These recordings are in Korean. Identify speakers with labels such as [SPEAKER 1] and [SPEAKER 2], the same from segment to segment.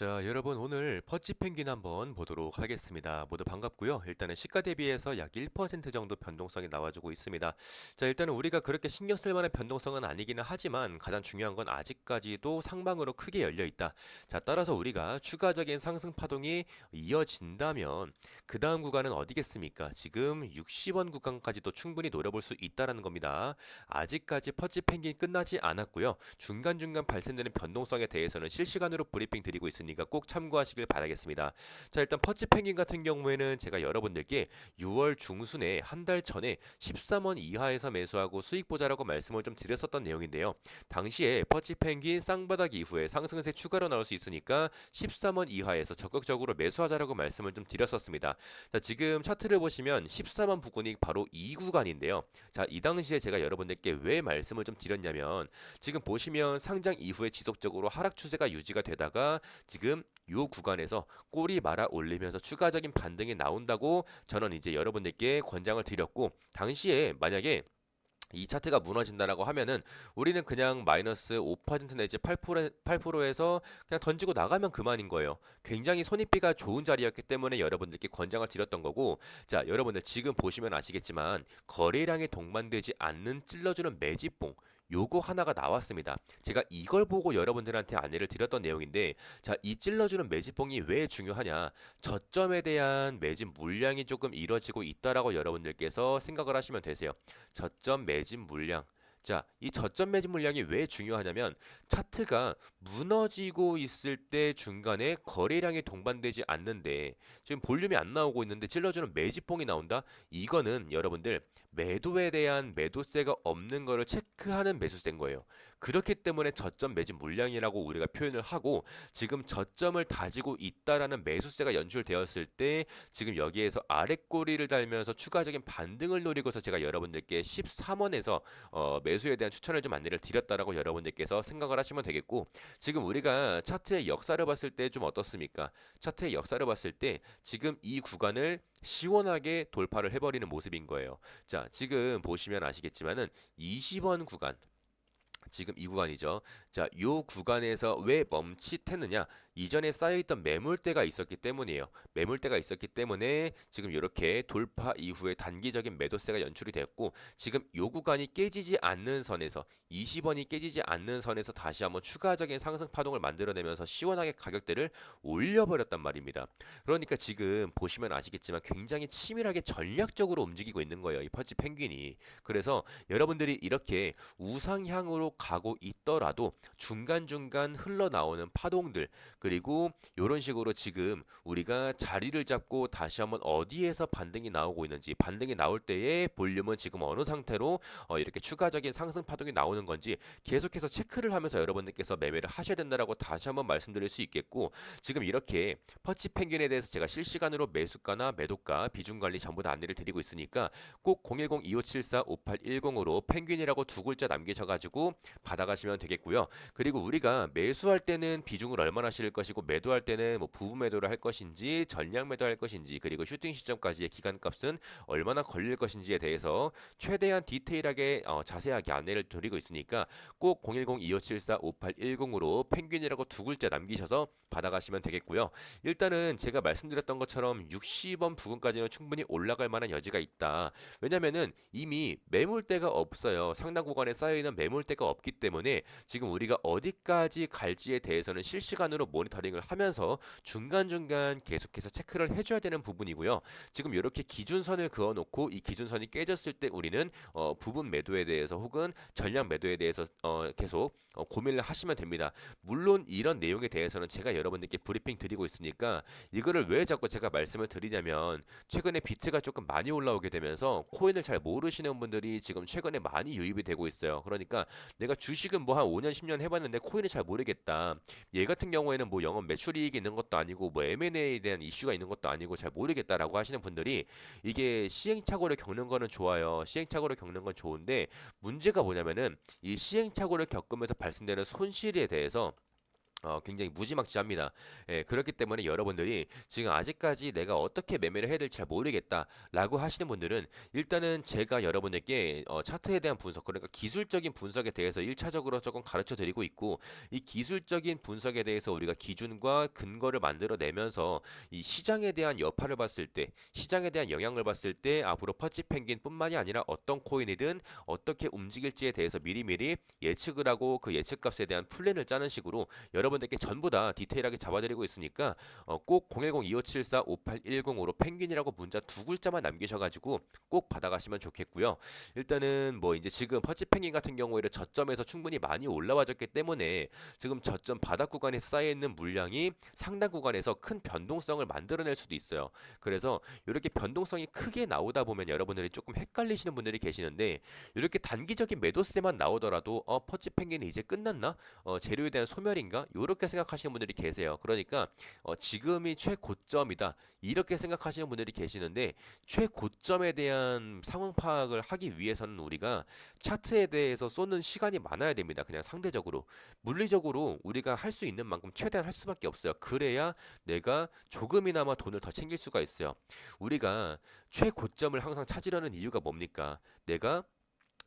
[SPEAKER 1] 자, 여러분 오늘 퍼치 펭귄 한번 보도록 하겠습니다. 모두 반갑고요. 일단은 시가 대비해서 약 1% 정도 변동성이 나와주고 있습니다. 자, 일단은 우리가 그렇게 신경 쓸 만한 변동성은 아니기는 하지만 가장 중요한 건 아직까지도 상방으로 크게 열려 있다. 자, 따라서 우리가 추가적인 상승 파동이 이어진다면 그 다음 구간은 어디겠습니까? 지금 60원 구간까지도 충분히 노려볼 수 있다라는 겁니다. 아직까지 퍼치 펭귄 끝나지 않았고요. 중간중간 발생되는 변동성에 대해서는 실시간으로 브리핑 드리고 있으니 까 꼭 참고하시길 바라겠습니다. 자, 일단 퍼치 펭귄 같은 경우에는 제가 여러분들께 6월 중순에 한 달 전에 13원 이하에서 매수하고 수익 보자라고 말씀을 좀 드렸었던 내용인데요. 당시에 퍼치 펭귄 쌍바닥 이후에 상승세 추가로 나올 수 있으니까 13원 이하에서 적극적으로 매수하자라고 말씀을 좀 드렸었습니다. 자, 지금 차트를 보시면 13원 부근이 바로 이 구간인데요. 자, 이 당시에 제가 여러분들께 왜 말씀을 좀 드렸냐면 지금 보시면 상장 이후에 지속적으로 하락 추세가 유지가 되다가 지금 요 구간에서 꼬리 말아 올리면서 추가적인 반등이 나온다고 저는 이제 여러분들께 권장을 드렸고 당시에 만약에 이 차트가 무너진다라고 하면은 우리는 그냥 마이너스 5% 내지 8% 8%에서 그냥 던지고 나가면 그만인 거예요. 굉장히 손익비가 좋은 자리였기 때문에 여러분들께 권장을 드렸던 거고 자, 여러분들 지금 보시면 아시겠지만 거래량이 동반되지 않는 찔러주는 매집봉 요거 하나가 나왔습니다. 제가 이걸 보고 여러분들한테 안내를 드렸던 내용인데 자, 이 찔러주는 매집봉이 왜 중요하냐? 저점에 대한 매집 물량이 조금 이뤄지고 있다라고 여러분들께서 생각을 하시면 되세요. 저점 매집 물량. 자, 이 저점 매집 물량이 왜 중요하냐면 차트가 무너지고 있을 때 중간에 거래량이 동반되지 않는데 지금 볼륨이 안 나오고 있는데 찔러주는 매집봉이 나온다? 이거는 여러분들 매도에 대한 매도세가 없는 거를 체크하는 매수세인 거예요. 그렇기 때문에 저점 매집 물량이라고 우리가 표현을 하고 지금 저점을 다지고 있다라는 매수세가 연출되었을 때 지금 여기에서 아랫꼬리를 달면서 추가적인 반등을 노리고서 제가 여러분들께 13원에서 어, 매수에 대한 추천을 좀 안내를 드렸다라고 여러분들께서 생각을 하시면 되겠고 지금 우리가 차트의 역사를 봤을 때 좀 어떻습니까? 차트의 역사를 봤을 때 지금 이 구간을 시원하게 돌파를 해버리는 모습인 거예요. 자, 지금 보시면 아시겠지만은 20원 구간 지금 이 구간이죠. 자, 요 구간에서 왜 멈칫했느냐? 이전에 쌓여있던 매물대가 있었기 때문이에요. 매물대가 있었기 때문에 지금 이렇게 돌파 이후에 단기적인 매도세가 연출이 됐고 지금 요 구간이 깨지지 않는 선에서 20원이 깨지지 않는 선에서 다시 한번 추가적인 상승 파동을 만들어내면서 시원하게 가격대를 올려버렸단 말입니다. 그러니까 지금 보시면 아시겠지만 굉장히 치밀하게 전략적으로 움직이고 있는 거예요. 이 퍼치 펭귄이. 그래서 여러분들이 이렇게 우상향으로 가고 있더라도 중간중간 흘러나오는 파동들 그리고 이런 식으로 지금 우리가 자리를 잡고 다시 한번 어디에서 반등이 나오고 있는지 반등이 나올 때의 볼륨은 지금 어느 상태로 어 이렇게 추가적인 상승 파동이 나오는 건지 계속해서 체크를 하면서 여러분들께서 매매를 하셔야 된다라고 다시 한번 말씀드릴 수 있겠고 지금 이렇게 퍼치 펭귄에 대해서 제가 실시간으로 매수가나 매도가 비중 관리 전부 다 안내를 드리고 있으니까 꼭 010-2574-5810으로 펭귄이라고 두 글자 남기셔가지고 받아가시면 되겠고요. 그리고 우리가 매수할 때는 비중을 얼마나 실을 것이고 매도할 때는 뭐 부분 매도를 할 것인지 전량 매도할 것인지 그리고 슈팅 시점까지의 기간값은 얼마나 걸릴 것인지에 대해서 최대한 디테일하게 어, 자세하게 안내를 드리고 있으니까 꼭 010-2574-5810으로 펭귄이라고 두 글자 남기셔서 받아가시면 되겠고요. 일단은 제가 말씀드렸던 것처럼 60원 부근까지는 충분히 올라갈 만한 여지가 있다. 왜냐면은 이미 매물대가 없어요. 상당 구간에 쌓여있는 매물대가 없기 때문에 지금 우리가 어디까지 갈지에 대해서는 실시간으로 모니터링을 하면서 중간중간 계속해서 체크를 해줘야 되는 부분이고요. 지금 이렇게 기준선을 그어놓고 이 기준선이 깨졌을 때 우리는 어, 부분 매도에 대해서 혹은 전량 매도에 대해서 어, 계속 어, 고민을 하시면 됩니다. 물론 이런 내용에 대해서는 제가 여러분들께 브리핑 드리고 있으니까 이거를 왜 자꾸 제가 말씀을 드리냐면 최근에 비트가 조금 많이 올라오게 되면서 코인을 잘 모르시는 분들이 지금 최근에 많이 유입이 되고 있어요. 그러니까 내가 주식은 뭐 한 5년 10년 해봤는데 코인을 잘 모르겠다. 얘 같은 경우에는 뭐 영업 매출이익이 있는 것도 아니고 뭐 M&A에 대한 이슈가 있는 것도 아니고 잘 모르겠다라고 하시는 분들이 이게 시행착오를 겪는 거는 좋아요. 시행착오를 겪는 건 좋은데 문제가 뭐냐면은 이 시행착오를 겪으면서 발생되는 손실에 대해서 어, 굉장히 무지막지합니다. 예, 그렇기 때문에 여러분들이 지금 아직까지 내가 어떻게 매매를 해야 될지 잘 모르겠다라고 하시는 분들은 일단은 제가 여러분들께 어, 차트에 대한 분석, 그러니까 기술적인 분석에 대해서 1차적으로 조금 가르쳐 드리고 있고 이 기술적인 분석에 대해서 우리가 기준과 근거를 만들어 내면서 이 시장에 대한 여파를 봤을 때, 시장에 대한 영향을 봤을 때 앞으로 퍼치 펭귄뿐만이 아니라 어떤 코인이든 어떻게 움직일지에 대해서 미리미리 예측을 하고 그 예측 값에 대한 플랜을 짜는 식으로 여러분 여러분들께 전부 다 디테일하게 잡아드리고 있으니까 어, 꼭 010-2574-5810으로 펭귄이라고 문자 두 글자만 남기셔가지고 꼭 받아가시면 좋겠고요. 일단은 뭐 이제 지금 퍼치 펭귄 같은 경우에는 저점에서 충분히 많이 올라와졌기 때문에 지금 저점 바닥 구간에 쌓여 있는 물량이 상단 구간에서 큰 변동성을 만들어낼 수도 있어요. 그래서 이렇게 변동성이 크게 나오다 보면 여러분들이 조금 헷갈리시는 분들이 계시는데 이렇게 단기적인 매도세만 나오더라도 어 퍼치 펭귄이 이제 끝났나? 어 재료에 대한 소멸인가? 이렇게 생각하시는 분들이 계세요. 그러니까 어, 지금이 최고점이다. 이렇게 생각하시는 분들이 계시는데 최고점에 대한 상황 파악을 하기 위해서는 우리가 차트에 대해서 쏘는 시간이 많아야 됩니다. 그냥 상대적으로 물리적으로 우리가 할 수 있는 만큼 최대한 할 수밖에 없어요. 그래야 내가 조금이나마 돈을 더 챙길 수가 있어요. 우리가 최고점을 항상 찾으려는 이유가 뭡니까? 내가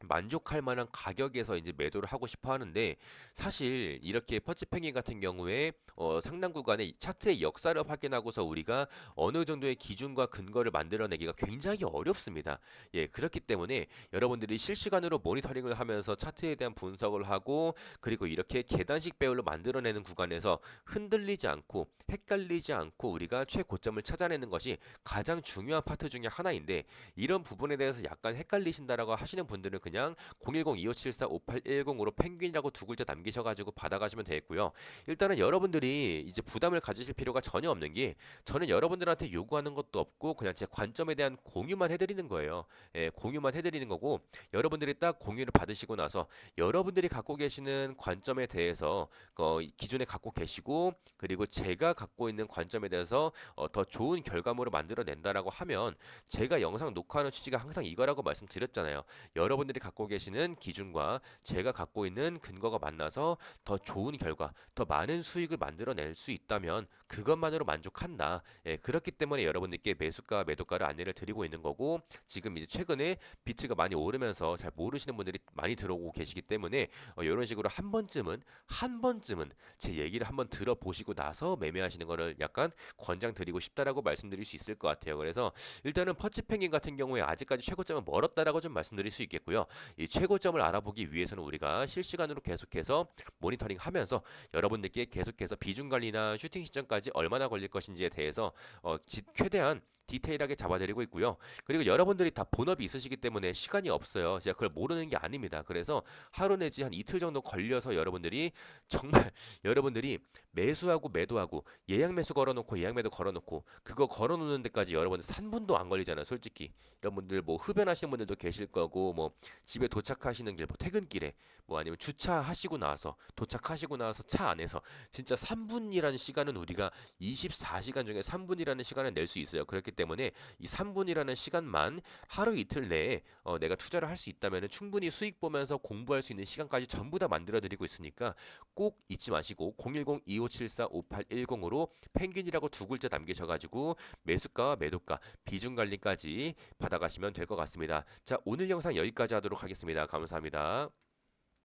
[SPEAKER 1] 만족할 만한 가격에서 이제 매도를 하고 싶어 하는데 사실 이렇게 퍼치펭귄 같은 경우에 어, 상당 구간의 차트의 역사를 확인하고서 우리가 어느 정도의 기준과 근거를 만들어내기가 굉장히 어렵습니다. 예, 그렇기 때문에 여러분들이 실시간으로 모니터링을 하면서 차트에 대한 분석을 하고 그리고 이렇게 계단식 배열로 만들어내는 구간에서 흔들리지 않고 헷갈리지 않고 우리가 최고점을 찾아내는 것이 가장 중요한 파트 중에 하나인데 이런 부분에 대해서 약간 헷갈리신다라고 하시는 분들은 그냥 그냥 010-2574-5810으로 펭귄이라고 두 글자 남기셔가지고 받아가시면 되겠고요. 일단은 여러분들이 이제 부담을 가지실 필요가 전혀 없는 게 저는 여러분들한테 요구하는 것도 없고 그냥 제 관점에 대한 공유만 해드리는 거예요. 예, 공유만 해드리는 거고 여러분들이 딱 공유를 받으시고 나서 여러분들이 갖고 계시는 관점에 대해서 어, 기존에 갖고 계시고 그리고 제가 갖고 있는 관점에 대해서 어, 더 좋은 결과물을 만들어낸다라고 하면 제가 영상 녹화하는 취지가 항상 이거라고 말씀드렸잖아요. 여러분들이 갖고 계시는 기준과 제가 갖고 있는 근거가 만나서 더 좋은 결과, 더 많은 수익을 만들어낼 수 있다면 그것만으로 만족한다. 예, 그렇기 때문에 여러분들께 매수가, 매도가를 안내를 드리고 있는 거고 지금 이제 최근에 비트가 많이 오르면서 잘 모르시는 분들이 많이 들어오고 계시기 때문에 어, 이런 식으로 한 번쯤은 한 번쯤은 제 얘기를 한번 들어보시고 나서 매매하시는 거를 약간 권장드리고 싶다라고 말씀드릴 수 있을 것 같아요. 그래서 일단은 퍼치 펭귄 같은 경우에 아직까지 최고점은 멀었다라고 좀 말씀드릴 수 있겠고요. 이 최고점을 알아보기 위해서는 우리가 실시간으로 계속해서 모니터링 하면서 여러분들께 계속해서 비중 관리나 슈팅 시점까지 얼마나 걸릴 것인지에 대해서 어, 최대한 디테일하게 잡아드리고 있고요. 그리고 여러분들이 다 본업이 있으시기 때문에 시간이 없어요. 제가 그걸 모르는 게 아닙니다. 그래서 하루 내지 한 이틀 정도 걸려서 여러분들이 정말 여러분들이 매수하고 매도하고 예약 매수 걸어놓고 예약 매도 걸어놓고 그거 걸어놓는 데까지 여러분들 3분도 안 걸리잖아요. 솔직히 여러분들 뭐 흡연하시는 분들도 계실 거고 뭐 집에 도착하시는 길 뭐 퇴근길에 뭐 아니면 주차하시고 나서 도착하시고 나서 차 안에서 진짜 3분이라는 시간은 우리가 24시간 중에 3분이라는 시간을 낼 수 있어요. 그렇기 때문에 이 3분이라는 시간만 하루 이틀 내에 어, 내가 투자를 할 수 있다면 충분히 수익 보면서 공부할 수 있는 시간까지 전부 다 만들어 드리고 있으니까 꼭 잊지 마시고 010-2574-5810으로 펭귄이라고 두 글자 남기셔가지고 매수가와 매도가 비중 관리까지 받아가시면 될 것 같습니다. 자 오늘 영상 여기까지 하도록 하겠습니다. 감사합니다.